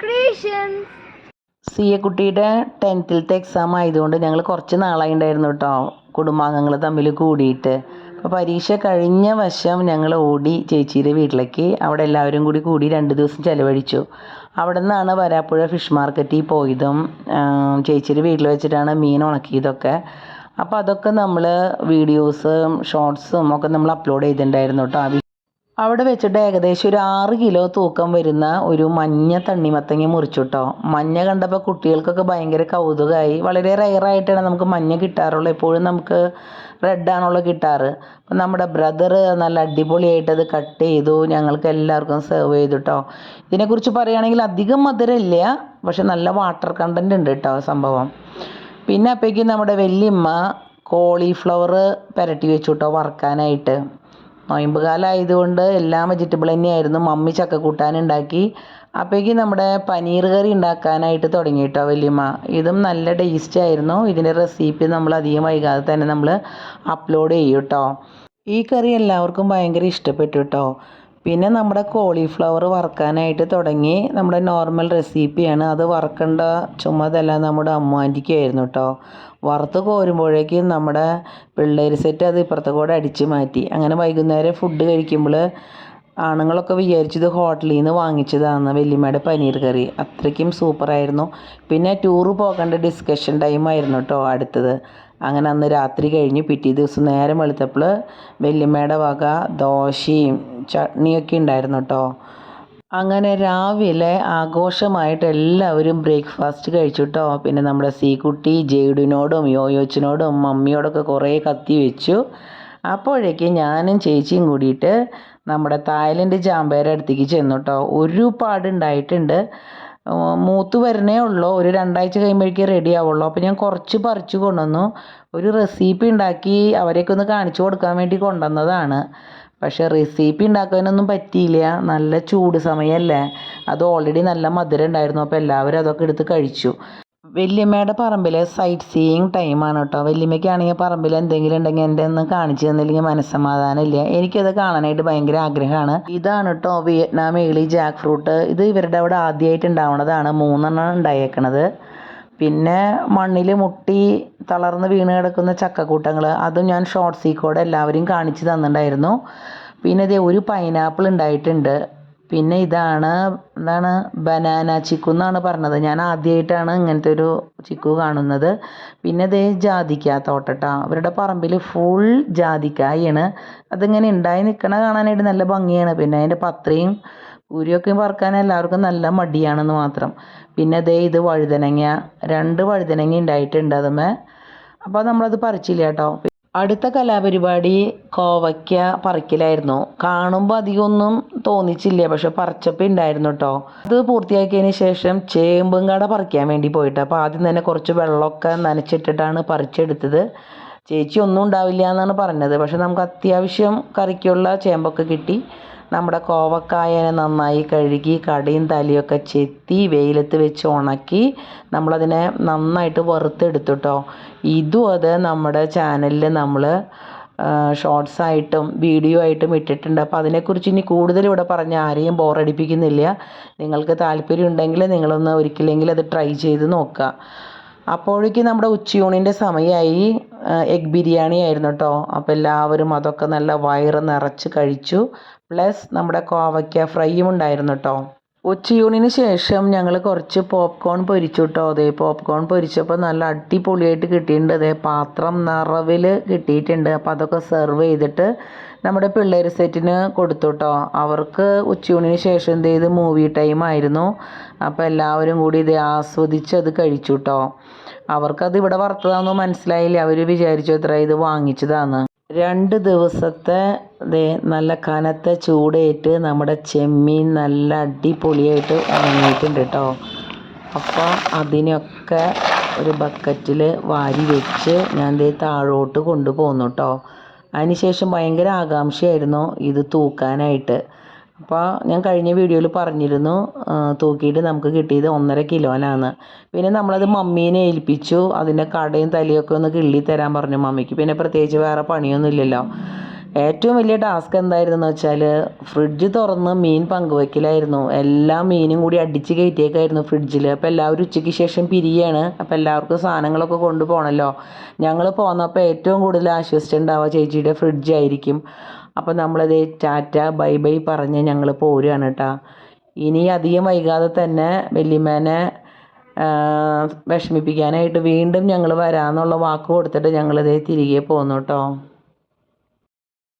Creations സിയക്കുട്ടിയുടെ ടെൻത്തിലത്തെ exam ആയതുകൊണ്ട് ഞങ്ങൾ കുറച്ച് നാളായി ഉണ്ടായിരുന്നു കേട്ടോ കുടുംബാംഗങ്ങൾ തമ്മിൽ കൂടിയിട്ട്. അപ്പോൾ പരീക്ഷ കഴിഞ്ഞ വശം ഞങ്ങൾ ഓടി ചേച്ചിയുടെ വീട്ടിലേക്ക് അവിടെ എല്ലാവരും കൂടി കൂടി രണ്ട് ദിവസം ചിലവഴിച്ചു. അവിടെ നിന്നാണ് വരാപ്പുഴ ഫിഷ് മാർക്കറ്റിൽ പോയതും ചേച്ചിയുടെ വീട്ടിൽ വെച്ചിട്ടാണ് മീൻ ഉണക്കിയതൊക്കെ. അപ്പോൾ അതൊക്കെ നമ്മൾ വീഡിയോസും ഷോർട്സും ഒക്കെ നമ്മൾ അപ്ലോഡ് ചെയ്തിട്ടുണ്ടായിരുന്നു കേട്ടോ അവിടെ വെച്ചിട്ട് ഏകദേശം ഒരു ആറ് കിലോ തൂക്കം വരുന്ന ഒരു മഞ്ഞ തണ്ണിമത്തങ്ങ മുറിച്ചു കേട്ടോ മഞ്ഞ കണ്ടപ്പോൾ കുട്ടികൾക്കൊക്കെ ഭയങ്കര കൗതുകമായി വളരെ റയറായിട്ടാണ് നമുക്ക് മഞ്ഞ കിട്ടാറുള്ളത് എപ്പോഴും നമുക്ക് റെഡാണുള്ള കിട്ടാറ്. അപ്പം നമ്മുടെ ബ്രദർ നല്ല അടിപൊളിയായിട്ട് അത് കട്ട് ചെയ്തു. ഞങ്ങൾക്ക് എല്ലാവർക്കും സെർവ് ചെയ്തു കേട്ടോ ഇതിനെക്കുറിച്ച് പറയുകയാണെങ്കിൽ അധികം മധുരമില്ല. പക്ഷെ നല്ല വാട്ടർ കണ്ടന്റ് ഉണ്ട് കേട്ടോ സംഭവം. പിന്നെ അപ്പോഴേക്കും നമ്മുടെ വല്യമ്മ കോളിഫ്ലവർ പുരട്ടി വെച്ചു കേട്ടോ വറുക്കാനായിട്ട്. നൊയമ്പ് എല്ലാ എല്ലാം വെജിറ്റബിൾ തന്നെയായിരുന്നു. മമ്മി ചക്ക കൂട്ടാനുണ്ടാക്കി അപ്പോഴേക്കും നമ്മുടെ പനീർ കറി ഉണ്ടാക്കാനായിട്ട് തുടങ്ങി കേട്ടോ വല്യമ്മ. ഇതും നല്ല ടേസ്റ്റ് ആയിരുന്നു. ഇതിന്റെ റെസിപ്പി നമ്മൾ അധികം വൈകാതെ തന്നെ നമ്മൾ അപ്ലോഡ് ചെയ്യും കേട്ടോ ഈ കറി എല്ലാവർക്കും ഭയങ്കര ഇഷ്ടപ്പെട്ടു കേട്ടോ. പിന്നെ നമ്മുടെ കോളിഫ്ലവർ വറുക്കാനായിട്ട് തുടങ്ങി നമ്മുടെ നോർമൽ റെസിപ്പിയാണ് അത് വറുക്കേണ്ട ചുമതല നമ്മുടെ അമ്മാന്റിക്കായിരുന്നു കേട്ടോ വറുത്ത് കോരുമ്പോഴേക്കും നമ്മുടെ പിള്ളേർ സെറ്റ് അത് ഇപ്പുറത്തെ കൂടെ അടിച്ച് മാറ്റി. അങ്ങനെ വൈകുന്നേരം ഫുഡ് കഴിക്കുമ്പോൾ ആണുങ്ങളൊക്കെ വിചാരിച്ചത് ഹോട്ടലിൽ നിന്ന് വാങ്ങിച്ചതാണ് വല്യമ്മയുടെ പനീർ കറി. അത്രയ്ക്കും സൂപ്പറായിരുന്നു പിന്നെ ടൂറ് പോകേണ്ട ഡിസ്കഷൻ ടൈം ആയിരുന്നു കേട്ടോ അടുത്തത്. അങ്ങനെ അന്ന് രാത്രി കഴിഞ്ഞ് പിറ്റേ ദിവസം നേരം വെളുത്തപ്പോൾ വല്യമ്മയുടെ വക ദോശയും ചട്നിയൊക്കെ ഉണ്ടായിരുന്നു കേട്ടോ. അങ്ങനെ രാവിലെ ആഘോഷമായിട്ട് എല്ലാവരും ബ്രേക്ക്ഫാസ്റ്റ് കഴിച്ചു കേട്ടോ. പിന്നെ നമ്മുടെ സീക്കുട്ടി ജെയ്ഡിനോടും യോയോച്ചിനോടും മമ്മിയോടൊക്കെ കുറേ കത്തി വെച്ചു. അപ്പോഴേക്കും ഞാനും ചേച്ചിയും കൂടിയിട്ട് നമ്മുടെ തായ്ലൻഡ് ജാമ്പേരെ അടുത്തേക്ക് ചെന്നു കേട്ടോ. ഒരുപാട് ഉണ്ടായിട്ടുണ്ട്. ഉം, മൂത്ത് വരണേ ഉള്ളൂ. ഒരു രണ്ടാഴ്ച കഴിയുമ്പോഴേക്കും റെഡി ആവുള്ളൂ. അപ്പോൾ ഞാൻ കുറച്ച് പറിച്ച് കൊണ്ടുവന്നു. ഒരു റെസിപ്പി ഉണ്ടാക്കി അവരെയൊക്കെ ഒന്ന് കാണിച്ചു കൊടുക്കാൻ വേണ്ടി കൊണ്ടുവന്നതാണ്. പക്ഷേ റെസിപ്പി ഉണ്ടാക്കാനൊന്നും പറ്റിയില്ല. നല്ല ചൂട് സമയമല്ലേ? അത് ഓൾറെഡി നല്ല മധുരം ഉണ്ടായിരുന്നു. അപ്പോൾ എല്ലാവരും അതൊക്കെ എടുത്ത് കഴിച്ചു. വല്യമ്മയുടെ പറമ്പിൽ സൈറ്റ് സീയിങ് ടൈമാണ് കേട്ടോ. വല്യമ്മയ്ക്കാണെങ്കിൽ പറമ്പിൽ എന്തെങ്കിലും ഉണ്ടെങ്കിൽ എന്റെ ഒന്ന് കാണിച്ചു തന്നില്ലെങ്കിൽ മനസ്സമാധാനമില്ല എനിക്കത് കാണാനായിട്ട് ഭയങ്കര ആഗ്രഹമാണ്. ഇതാണ് കേട്ടോ വിയറ്റ്നാം ഏളി ജാക്ക് ഫ്രൂട്ട് ഇത് ഇവരുടെ അവിടെ ആദ്യമായിട്ട് ഉണ്ടാവുന്നതാണ്. മൂന്നെണ്ണം ഉണ്ടായേക്കണത്. പിന്നെ മണ്ണിൽ മുട്ടി തളർന്ന് വീണ് കിടക്കുന്ന ചക്കക്കൂട്ടങ്ങൾ അതും ഞാൻ ഷോർട്ട് സീക്കോടെ എല്ലാവരെയും കാണിച്ചു തന്നിട്ടുണ്ടായിരുന്നു. പിന്നെ ഇതേ ഒരു പൈനാപ്പിൾ ഉണ്ടായിട്ടുണ്ട്. പിന്നെ ഇതാണ് എന്താണ് ബനാന ചിക്കു എന്നാണ് പറഞ്ഞത്. ഞാൻ ആദ്യമായിട്ടാണ് ഇങ്ങനത്തെ ഒരു ചിക്കു കാണുന്നത്. പിന്നെ ഇതേ ജാതിക്ക തോട്ടട്ടാ. അവരുടെ പറമ്പിൽ ഫുൾ ജാതിക്കായാണ് അതിങ്ങനെ ഉണ്ടായി നിൽക്കണ കാണാനായിട്ട് നല്ല ഭംഗിയാണ്. പിന്നെ അതിന്റെ പത്രയും പൂരിയൊക്കെ പറക്കാൻ എല്ലാവർക്കും നല്ല മടിയാണെന്ന് മാത്രം. പിന്നെ ദേ ഇത് വഴുതനങ്ങ. രണ്ട് വഴുതനങ്ങ ഉണ്ടായിട്ടുണ്ട് അതുമേ അപ്പോൾ നമ്മളത് പറിച്ചില്ല കേട്ടോ. അടുത്ത കലാപരിപാടി കോവയ്ക്ക പറക്കിലായിരുന്നു. കാണുമ്പോൾ അധികമൊന്നും തോന്നിച്ചില്ല. പക്ഷെ പറിച്ചപ്പോൾ ഉണ്ടായിരുന്നു കേട്ടോ അത് പൂർത്തിയാക്കിയതിന് ശേഷം ചേമ്പും കട പറിക്കാൻ വേണ്ടി പോയിട്ട്. അപ്പോൾ ആദ്യം തന്നെ കുറച്ച് വെള്ളമൊക്കെ നനച്ചിട്ടിട്ടാണ് പറിച്ചെടുത്തത്. ചേച്ചി ഒന്നും ഉണ്ടാവില്ല എന്നാണ് പറഞ്ഞത്. പക്ഷെ നമുക്ക് അത്യാവശ്യം കറിക്കുള്ള ചേമ്പൊക്കെ കിട്ടി. നമ്മുടെ കോവക്കായനെ നന്നായി കഴുകി കടയും തലയൊക്കെ ചെത്തി വെയിലത്ത് വെച്ച് ഉണക്കി നമ്മളതിനെ നന്നായിട്ട് വറുത്തെടുത്തു കേട്ടോ ഇതും അത് നമ്മുടെ ചാനലിൽ നമ്മൾ ഷോർട്സ് ആയിട്ടും വീഡിയോ ആയിട്ടും ഇട്ടിട്ടുണ്ട്. അപ്പോൾ അതിനെക്കുറിച്ച് ഇനി കൂടുതൽ ഇവിടെ പറഞ്ഞ് ആരെയും ബോറടിപ്പിക്കുന്നില്ല നിങ്ങൾക്ക് താല്പര്യം ഉണ്ടെങ്കിൽ നിങ്ങളൊന്ന് ഒരിക്കലെങ്കിലും അത് ട്രൈ ചെയ്ത് നോക്കുക. അപ്പോഴേക്കും നമ്മുടെ ഉച്ചയൂണിന്റെ സമയമായി എഗ് ബിരിയാണി ആയിരുന്നു കേട്ടോ അപ്പോൾ എല്ലാവരും അതൊക്കെ നല്ല വയറ് നിറച്ച് കഴിച്ചു. പ്ലസ് നമ്മുടെ കോവയ്ക്ക ഫ്രൈയും ഉണ്ടായിരുന്നു കേട്ടോ ഉച്ചയൂണിന് ശേഷം ഞങ്ങൾ കുറച്ച് പോപ്കോൺ പൊരിച്ചു കേട്ടോ അതെ പോപ്കോൺ പൊരിച്ചപ്പോൾ നല്ല അടിപൊളിയായിട്ട് കിട്ടിയിട്ടുണ്ട്. അതെ പാത്രം നിറവിൽ കിട്ടിയിട്ടുണ്ട്. അപ്പോൾ അതൊക്കെ സെർവ് ചെയ്തിട്ട് നമ്മുടെ പിള്ളേർ സെറ്റിന് കൊടുത്തു കേട്ടോ അവർക്ക് ഉച്ചയൂണിന് ശേഷം എന്ത് ചെയ്ത്? മൂവി ടൈം ആയിരുന്നു. അപ്പോൾ എല്ലാവരും കൂടി ഇത് ആസ്വദിച്ച് അത് കഴിച്ചു കേട്ടോ അവർക്കത് ഇവിടെ വറുത്തതാണെന്ന് മനസ്സിലായില്ല. അവർ വിചാരിച്ചു എത്ര ഇത് വാങ്ങിച്ചതാന്ന്. രണ്ട് ദിവസത്തെ ദേ നല്ല കനത്ത ചൂടേറ്റ് നമ്മുടെ ചെമ്മീൻ നല്ല അടിപൊളിയായിട്ട് ഉണങ്ങിയിട്ടുണ്ട് കേട്ടോ അപ്പോൾ അതിനൊക്കെ ഒരു ബക്കറ്റിൽ വാരി വെച്ച് ഞാൻ ദേ താഴോട്ട് കൊണ്ടുപോകുന്നു കേട്ടോ അതിനുശേഷം ഭയങ്കര ആകാംക്ഷയായിരുന്നു ഇത് തൂക്കാനായിട്ട്. അപ്പോൾ ഞാൻ കഴിഞ്ഞ വീഡിയോയിൽ പറഞ്ഞിരുന്നു തൂക്കിയിട്ട് നമുക്ക് കിട്ടിയത് ഒന്നര കിലോനാണ് പിന്നെ നമ്മളത് മമ്മീനെ ഏൽപ്പിച്ചു അതിന്റെ കടയും തലയൊക്കെ ഒന്ന് കിള്ളി തരാൻ പറഞ്ഞു മമ്മിക്ക്. പിന്നെ പ്രത്യേകിച്ച് വേറെ പണിയൊന്നും ഇല്ലല്ലോ. ഏറ്റവും വലിയ ടാസ്ക് എന്തായിരുന്നു എന്ന് വെച്ചാൽ ഫ്രിഡ്ജ് തുറന്ന് മീൻ പങ്കുവയ്ക്കലായിരുന്നു എല്ലാ മീനും കൂടി അടിച്ച് കയറ്റിയേക്കായിരുന്നു ഫ്രിഡ്ജിൽ. അപ്പോൾ എല്ലാവരും ഉച്ചയ്ക്ക് ശേഷം പിരിയാണ്. അപ്പോൾ എല്ലാവർക്കും സാധനങ്ങളൊക്കെ കൊണ്ടുപോകണമല്ലോ ഞങ്ങൾ പോന്നപ്പോൾ ഏറ്റവും കൂടുതൽ ആശ്വസിച്ചിട്ടുണ്ടാവുക ചേച്ചിയുടെ ഫ്രിഡ്ജായിരിക്കും അപ്പോൾ നമ്മളത് ടാറ്റ ബൈ ബൈ പറഞ്ഞ് ഞങ്ങൾ പോരുകയാണ് കേട്ടോ ഇനി അധികം വൈകാതെ തന്നെ വല്യമ്മേനെ വിഷമിപ്പിക്കാനായിട്ട് വീണ്ടും ഞങ്ങൾ വരാമെന്നുള്ള വാക്ക് കൊടുത്തിട്ട് ഞങ്ങളിത് തിരികെ പോന്നു കേട്ടോ